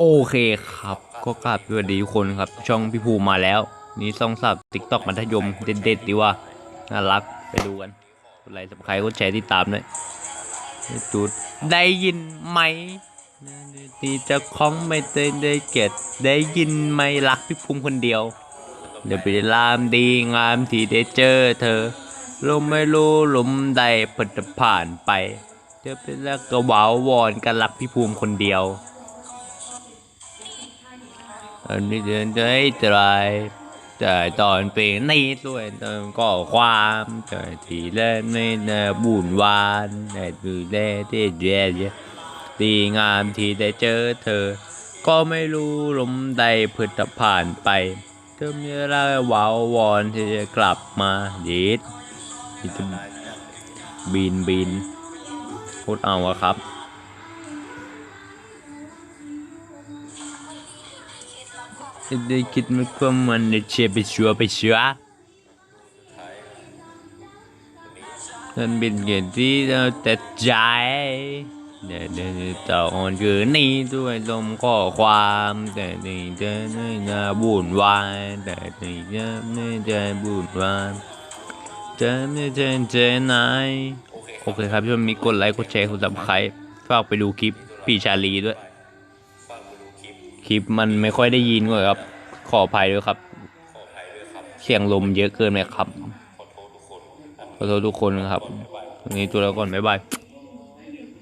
โอเคครับ ก็กราบสวัสดีทุกคนครับ ช่องพี่ภูมาแล้ว นี่ซ่องสับติ๊กต็อกมัธยมเด็ดๆดีว่า น่ารักไปดูกันกดไลค์สับใครก็แชร์ติดตามด้วยจุดได้ยินไหมที่จะคล้องไม่เตยได้เก็ดได้ยินไหมรักพี่ภูมิคนเดียว เดี๋ยวไปลามดีงามที่ได้เจอเธอลมไม่รู้ลมใดเพิ่นผ่านไป เธอเป็นแล้วก็หวาววอนกันรักพี่ภูมิคนเดียว อันนี้เดินใจตรายแต่ตอนเป็นนี่ด้วยตอนก็ความแต่ที่เล่นไม่น่าบุญวานแต่ดูแลที่แย่ดีงามที่ได้เจอเธอ ก็ไม่รู้ลมใดพื่อผ่านไปเธอมีอะไรวาววอนที่จะกลับมาดีดบินบินพูดเอาอะครับ ได้คิดไม่ว่ามันจะเชียไปชัวไปเชื่อมันเป็นเกมที่เราแต่ใจเดี๋ยวเดี๋ยวต่ออนคือนี่ด้วยลมข้อความ แต่นี่จะไม่น่าบุญวายแต่นี่จะไม่จะบุญวายจะไม่เจนเจนไหนโอเคครับช่วยมีกดไลค์กดแชร์กดซับสไครต์ฝากไปดูคลิปพี่ชาลีด้วย คลิปมันไม่ค่อยได้ยินเลยครับ ขออภัยด้วยครับ เสียงลมเยอะเกินไหมครับ ขอโทษทุกคนครับ วันนี้ตัวแล้วก่อน บ๊ายบาย